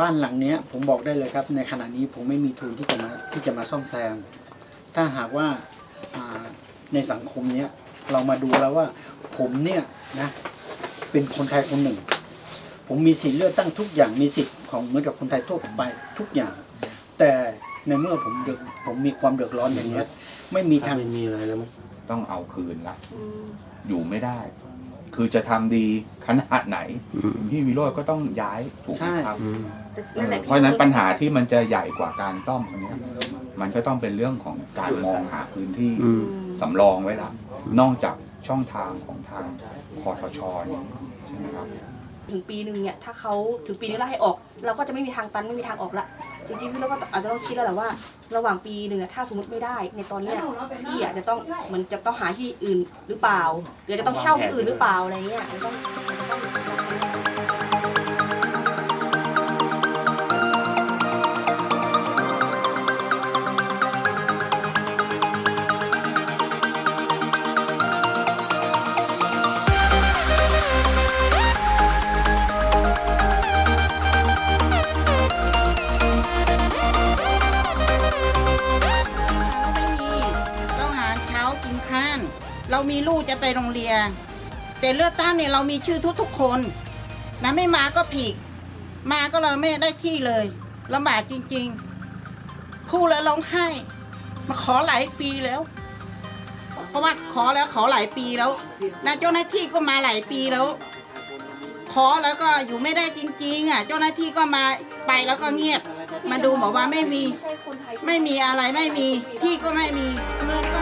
บ้านหลังเนี้ยผมบอกได้เลยครับ ในขณะนี้ผมไม่มีทุนที่จะมาที่จะมาซ่อมแซม ถ้าหากว่าอ่าในสังคมเนี้ยเรามาดูแล้วว่าผมเนี่ยนะเป็นคนไทยคนหนึ่ง ผมมีสิทธิ์เลือกตั้งทุกอย่างมีสิทธิ์ของเหมือนกับคนไทยทั่วไปทุกอย่าง แต่ในเมื่อผมเดือดผมมีความเดือดร้อนอย่างเงี้ยไม่มีทางไม่มีอะไรแล้วมั้งต้องเอาคืนละอยู่ไม่ได้ คือจะทำดีขนาดไหนพี่วิโรจน์ก็ต้องย้ายถูกไหมครับอืมนั่นแหละเพราะฉะนั้นปัญหาที่มันจะใหญ่กว่าการซ่อมอันเนี้ยมันก็ต้องเป็นเรื่องของการมองหาพื้นที่อืม สำรองไว้ละนอกจากช่องทางของทางคอทชนี่ใช่ไหมครับ ถึงปีหนึ่งเนี่ยถ้าเขาถึงปีนี้แล้วให้ออก เราก็จะไม่มีทางตันไม่มีทางออกละจริงๆพี่เราก็อาจจะต้องคิดแล้วแหละว่า ระหว่างปีหนึ่งอะถ้าสมมติไม่ได้ ในตอนเนี้ยพี่อาจจะต้องเหมือนจะต้องหาที่อื่นหรือเปล่าหรือจะต้องเช่าที่อื่นหรือเปล่าอะไรเงี้ยมันต้ แต่เลือกตั้งเนี่ยเรามีชื่อทุกๆคนนะไม่มาก็ผิด มาก็เราไม่ได้ที่เลยลำบากจริงๆพูดแล้วร้องไห้ มาขอหลายปีแล้ว เพราะว่าขอแล้วขอหลายปีแล้วนะเจ้าหน้าที่ก็มาหลายปีแล้ว ขอแล้วก็อยู่ไม่ได้จริง ๆ อะ เจ้าหน้าที่ก็มาไปแล้วก็เงียบ มาดูบอกว่าไม่มี ไม่มีอะไรไม่มีที่ก็ไม่มีเงินก็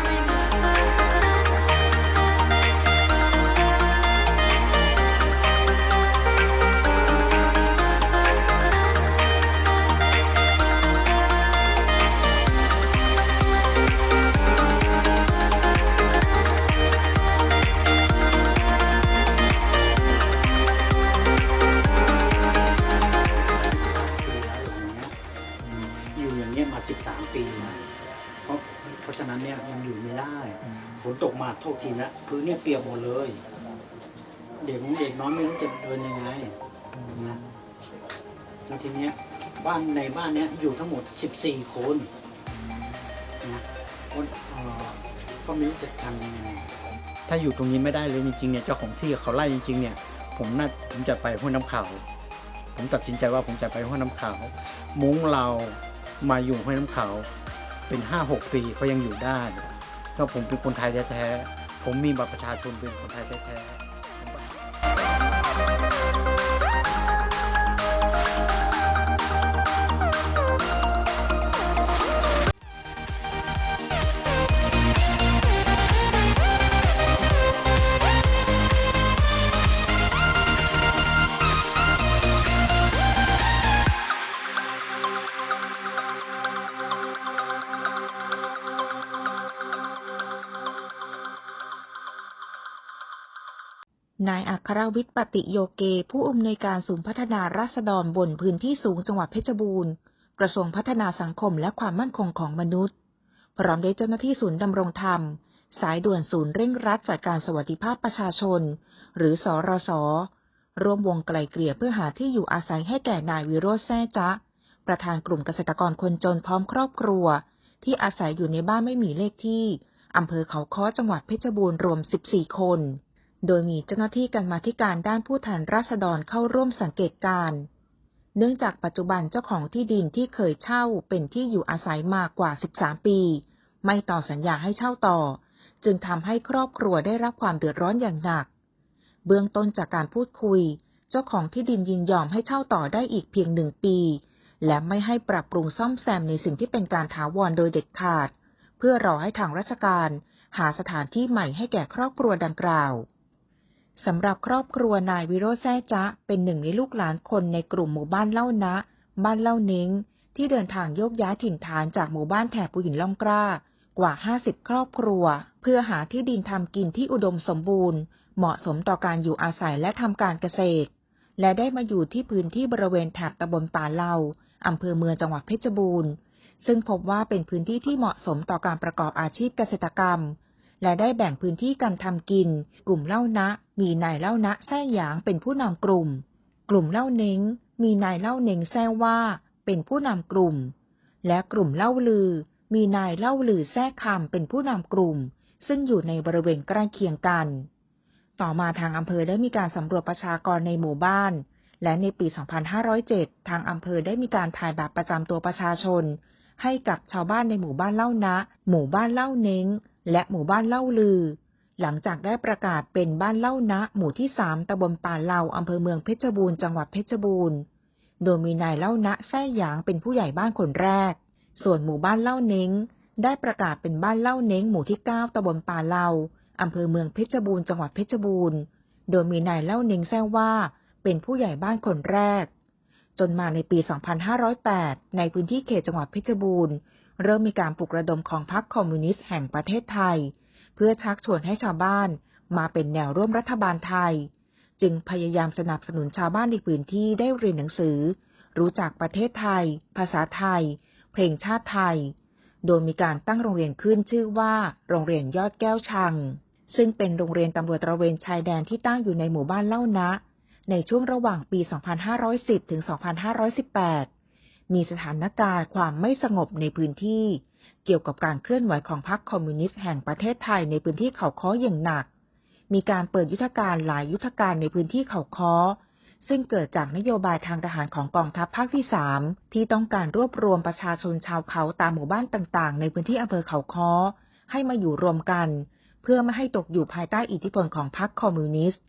ะฉะนั้นเนี่ยมันอยู่ไม่ได้ฝนตกมาโทษทีนะพื้นเนี่ยเปียกหมดเลย เด็กเด็กน้อยไม่รู้จะเดินยังไงนะแล้วทีเนี้ยบ้านในบ้านเนี้ยอยู่ทั้งหมด 14 คนนะก็เอ่อก็ไม่รู้จะทำยังไงถ้าอยู่ตรงนี้ไม่ได้เลยจริงๆเนี่ยเจ้าของที่เขาไล่จริงๆเนี่ยผมน่าผมจะไปห้วยน้ำขาวผมตัดสินใจว่าผมจะไปห้วยน้ำขาว มุ้งเรามาอยู่ห้วยน้ำขาว เป็นห้าหกปีเขายังอยู่ได้ก็ผมเป็นคนไทยแท้ๆผมมีบัตรประชาชนเป็นคนไทยแท้ๆ นายอัครวิทย์ปฏิโยเก ผู้อำนวยการศูนย์พัฒนาราษฎรบนพื้นที่สูงจังหวัดเพชรบูรณ์ กระทรวงพัฒนาสังคมและความมั่นคงของมนุษย์ พร้อมด้วยเจ้าหน้าที่ศูนย์ดำรงธรรม สายด่วนศูนย์เร่งรัดจัดการสวัสดิภาพประชาชน หรือสอรสร่วมวงไกลเกลี่ยเพื่อหาที่อยู่อาศัยให้แก่นายวิโรจน์แซ่จ๊ะ ประธานกลุ่มเกษตรกรคนจนพร้อมครอบครัว ที่อาศัยอยู่ในบ้านไม่มีเลขที่อำเภอเขาค้อจังหวัดเพชรบูรณ์รวม 14 คน โดยมีเจ้าหน้าที่กันมาธิการด้านผู้แทนราษฎรเข้าร่วมสังเกตการณ์เนื่องจากปัจจุบันเจ้าของที่ดินที่เคยเช่าเป็นที่อยู่อาศัยมากกว่า 13 ปี ไม่ต่อสัญญาให้เช่าต่อ จึงทำให้ครอบครัวได้รับความเดือดร้อนอย่างหนัก เบื้องต้นจากการพูดคุย เจ้าของที่ดินยินยอมให้เช่าต่อได้อีกเพียงหนึ่งปี และไม่ให้ปรับปรุงซ่อมแซมในสิ่งที่เป็นการถาวรโดยเด็ดขาด เพื่อรอให้ทางราชการ หาสถานที่ใหม่ให้แก่ครอบครัวดังกล่าว สำหรับครอบครัวนายวิโรจน์แซ่จ๊ะเป็นหนึ่งในลูกหลานคนในกลุ่มหมู่บ้านเล่านะ บ้านเล่าเน้ง ที่เดินทางโยกย้ายถิ่นฐานจากหมู่บ้านแถบปูหินล่องกล้ากว่า 50 ครอบครัว เพื่อหาที่ดินทำกินที่อุดมสมบูรณ์ เหมาะสมต่อการอยู่อาศัยและทำการเกษตร และได้มาอยู่ที่พื้นที่บริเวณแถบตำบลป่าเหลาอำเภอเมืองจังหวัดเพชรบูรณ์ ซึ่งพบว่าเป็นพื้นที่ที่เหมาะสมต่อการประกอบอาชีพเกษตรกรรม และได้แบ่งพื้นที่การทำกิน กลุ่มเล่านะ มีนายเล่านะแท่หยางเป็นผู้นำกลุ่ม กลุ่มเล่าเน้ง มีนายเล่าเนงแซ่ว่า เป็นผู้นำกลุ่ม และกลุ่มเล่าลือ มีนายเล่าลือแซ่คำเป็นผู้นำกลุ่ม ซึ่งอยู่ในบริเวณใกล้เคียงกัน ต่อมาทางอำเภอได้มีการสำรวจประชากรในหมู่บ้านและในปี 2507 ทางอำเภอได้มีการถ่ายบัตรประจำตัวประชาชน ให้กับชาวบ้านในหมู่บ้านเล่านะ หมู่บ้านเล่าเน้ง และหมู่บ้านเล่าลือ หลังจากได้ประกาศเป็นบ้านเล่านะ หมู่ที่3ตำบลป่าเหล่าอำเภอเมืองเพชรบูรณ์จังหวัดเพชรบูรณ์ โดยมีนายเล่านะแซ่หยางเป็นผู้ใหญ่บ้านคนแรก ส่วนหมู่บ้านเล่าเน้ง ได้ประกาศเป็นบ้านเล่าเน้ง หมู่ที่9ตำบลป่าเหล่าอำเภอเมืองเพชรบูรณ์จังหวัดเพชรบูรณ์ โดยมีนายเล่าเน้งแซ่ว่า เป็นผู้ใหญ่บ้านคนแรก จนมาในปี 2508 ในพื้นที่เขตจังหวัดเพชรบูรณ์ เริ่มมีการปลุกระดมของพรรคคอมมิวนิสต์แห่งประเทศไทย เพื่อชักชวนให้ชาวบ้านมาเป็นแนวร่วมรัฐบาลไทย จึงพยายามสนับสนุนชาวบ้านในพื้นที่ได้เรียนหนังสือ รู้จักประเทศไทย ภาษาไทย เพลงชาติไทย โดยมีการตั้งโรงเรียนขึ้นชื่อว่า โรงเรียนยอดแก้วชัง ซึ่งเป็นโรงเรียนตำรวจตระเวนชายแดนที่ตั้งอยู่ในหมู่บ้านเล่านะ ในช่วงระหว่างปี 2510 ถึง 2518 มีสถานการณ์ความไม่สงบในพื้นที่ เกี่ยวกับการเคลื่อนไหวของพรรคคอมมิวนิสต์แห่งประเทศไทยในพื้นที่เขาค้ออย่างหนัก มีการเปิดยุทธการหลายยุทธการในพื้นที่เขาค้อ ซึ่งเกิดจากนโยบายทางทหารของกองทัพภาคที่3ที่ต้องการรวบรวมประชาชนชาวเขาตามหมู่บ้านต่างๆ ในพื้นที่อำเภอเขาค้อ ให้มาอยู่รวมกัน เพื่อไม่ให้ตกอยู่ภายใต้อิทธิพลของพรรคคอมมิวนิสต์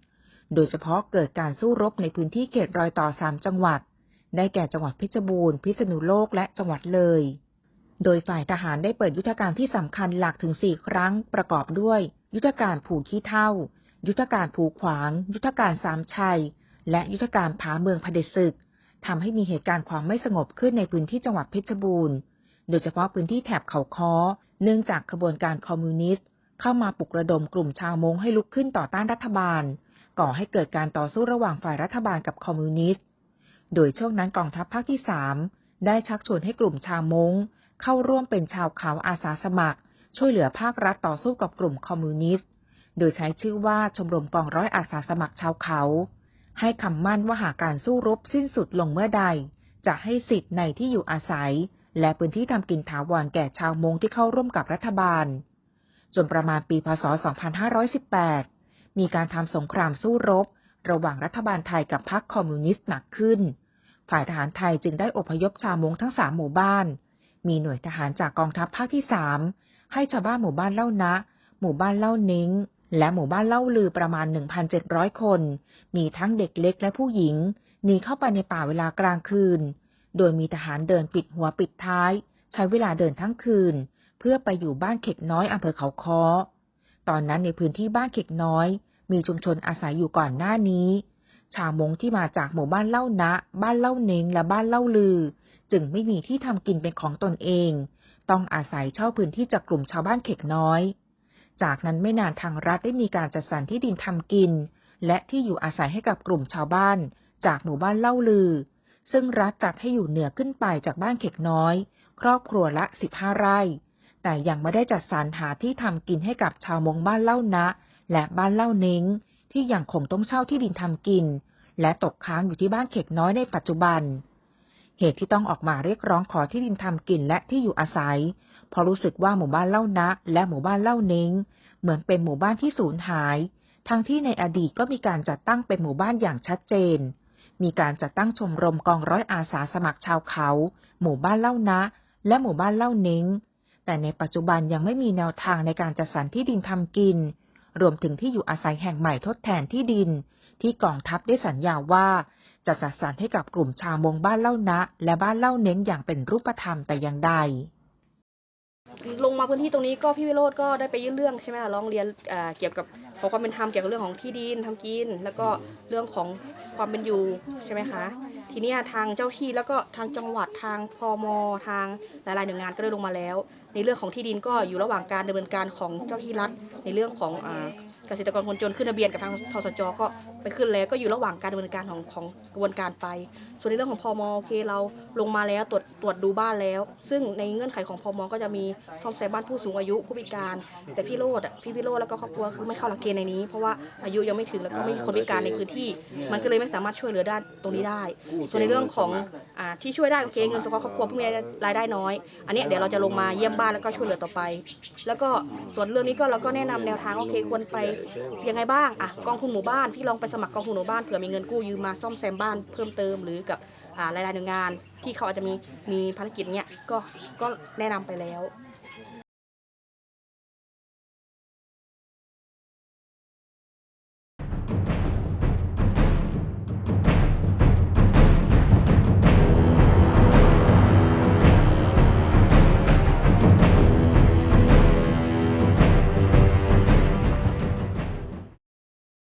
โดยเฉพาะเกิดการสู้รบในพื้นที่เขตรอยต่อ3จังหวัด ได้แก่จังหวัดเพชรบูรณ์ พิษณุโลกและจังหวัดเลย โดยฝ่ายทหารได้เปิดยุทธการที่สำคัญหลักถึง4ครั้ง ประกอบด้วย ยุทธการผูขี้เท่า ยุทธการผูขวาง ยุทธการสามชัย และยุทธการผาเมืองพเดศึกทำให้มีเหตุการณ์ความไม่สงบขึ้นในพื้นที่จังหวัดเพชรบูรณ์ โดยเฉพาะพื้นที่แถบเขาค้อ เนื่องจากขบวนการคอมมิวนิสต์ เข้ามาปลุกระดมกลุ่มชาวมงให้ลุกขึ้นต่อต้านรัฐบาล ก่อให้เกิดการต่อสู้ระหว่างฝ่ายรัฐบาลกับคอมมิวนิสต์ โดยช่วงนั้นกองทัพภาคที่3ได้ชักชวนให้กลุ่มชาวมงเข้าร่วมเป็นชาวเขาอาสาสมัคร ช่วยเหลือภาครัฐต่อสู้กับกลุ่มคอมมิวนิสต์ โดยใช้ชื่อว่าชมรมกองร้อยอาสาสมัครชาวเขา ให้คำมั่นว่าหากการสู้รบสิ้นสุดลงเมื่อใด จะให้สิทธิ์ในที่อยู่อาศัย และพื้นที่ทำกินถาวรแก่ชาวมงที่เข้าร่วมกับรัฐบาล จนประมาณปีพศ 2518 มีการทำสงครามสู้รบ ระหว่างรัฐบาลไทยกับพรรคคอมมิวนิสต์หนักขึ้น ฝ่ายทหารไทยจึงได้อพยพชาวมงทั้งสามหมู่บ้าน มีหน่วยทหารจากกองทัพภาคที่สามให้ชาวบ้านหมู่บ้านเล่านะ หมู่บ้านเล่าเน้ง และหมู่บ้านเล่าลือประมาณ 1,700 คน มีทั้งเด็กเล็กและผู้หญิงหนีเข้าไปในป่าเวลากลางคืน โดยมีทหารเดินปิดหัวปิดท้าย ใช้เวลาเดินทั้งคืน เพื่อไปอยู่บ้านเข็กน้อยอำเภอเขาค้อ ตอนนั้นในพื้นที่บ้านเข็กน้อย มีชุมชนอาศัยอยู่ก่อนหน้านี้ ชาวมงที่มาจากหมู่บ้านเล่านะ บ้านเล่าเน้งและบ้านเล่าลือ จึงไม่มีที่ทำกินเป็นของตนเอง ต้องอาศัยเช่าพื้นที่จากกลุ่มชาวบ้านเขกน้อย จากนั้นไม่นานทางรัฐได้มีการจัดสรรที่ดินทำกิน และที่อยู่อาศัยให้กับกลุ่มชาวบ้าน จากหมู่บ้านเล่าลือ ซึ่งรัฐจัดให้อยู่เหนือขึ้นไปจากบ้านเขกน้อย ครอบครัวละ15ไร่แต่ยังไม่ได้จัดสรรหาที่ทำกินให้กับชาวมงบ้านเล่านะ และบ้านเล่าเน้ง ที่ยังคงต้องเช่าที่ดินทำกิน และตกค้างอยู่ที่บ้านเขกน้อยในปัจจุบัน เหตุที่ต้องออกมาเรียกร้องขอที่ดินทำกินและที่อยู่อาศัย เพราะรู้สึกว่าหมู่บ้านเล่านะ และหมู่บ้านเล่าเน้ง เหมือนเป็นหมู่บ้านที่สูญหาย ทั้งที่ในอดีตก็มีการจัดตั้งเป็นหมู่บ้านอย่างชัดเจน มีการจัดตั้งชมรมกองร้อยอาสาสมัครชาวเขา หมู่บ้านเล่านะ และหมู่บ้านเล่าเน้งแต่ในปัจจุบันยังไม่มีแนวทางในการจัดสรรที่ดินทำกิน รวมถึงที่อยู่อาศัยแห่งใหม่ทดแทนที่ดิน ที่กองทัพได้สัญญาว่าจะจัดสรรให้กับกลุ่มชาวมงบ้านเล่านะ และบ้านเล่าเน้งอย่างเป็นรูปธรรมแต่อย่างใดลงมาพื้นที่ตรงนี้ก็พี่วิโรธก็ได้ไปยื่นเรื่องใช่ไหมคะร้องเรียนเกี่ยวกับขอความเป็นธรรมเกี่ยวกับเรื่องของที่ดินทำกิน แล้วก็เรื่องของความเป็นอยู่ใช่ไหมคะทีนี้ทางเจ้าที่แล้วก็ทางจังหวัดทางพมทางหลายๆหน่วยงานก็ได้ลงมาแล้ว ในเรื่องของที่ดินก็อยู่ระหว่างการดำเนินการของเจ้าที่รัฐในเรื่องของ เกษตรกรคนจนขึ้นทะเบียนกับทางทสจก็ไปขึ้นแล้วก็อยู่ระหว่างการดำเนินการของของกระบวนการไป ส่วนในเรื่องของพมโอเคเราลงมาแล้วตรวจตรวจดูบ้านแล้ว ซึ่งในเงื่อนไขของพมก็จะมีซ่อมแซมบ้านผู้สูงอายุผู้พิการ แต่พี่โรดอะพี่พิโรดแล้วก็ครอบครัวคือไม่เข้าหลักเกณฑ์ในนี้ เพราะว่าอายุยังไม่ถึงแล้วก็ไม่มีคนพิการในพื้นที่ มันก็เลยไม่สามารถช่วยเหลือด้านตรงนี้ได้ ส่วนในเรื่องของอ่าที่ช่วยได้โอเคเงินสงเคราะห์ครอบครัวผู้มีรายได้น้อย อันนี้เดี๋ยวเราจะลงมาเยี่ยมบ้านแล้วก็ช่วยเหลือต่อไป แล้วก็ส่วนเรื่องนี้ก็เราก็แนะนำแนวทางโอเคควรไปยังไงบ้างอะกองทุนหมู่บ้านพี่ลองไปสมัครกองทุนหมู่บ้านเผื่อมีเงินกู้ยืมมาซ่อมแซมบ้านเพิ่มเติมหรือกับอ่ารายๆหน่วยงานที่เขาอาจจะมีมีภารกิจเนี้ยก็ก็แนะนำไปแล้ว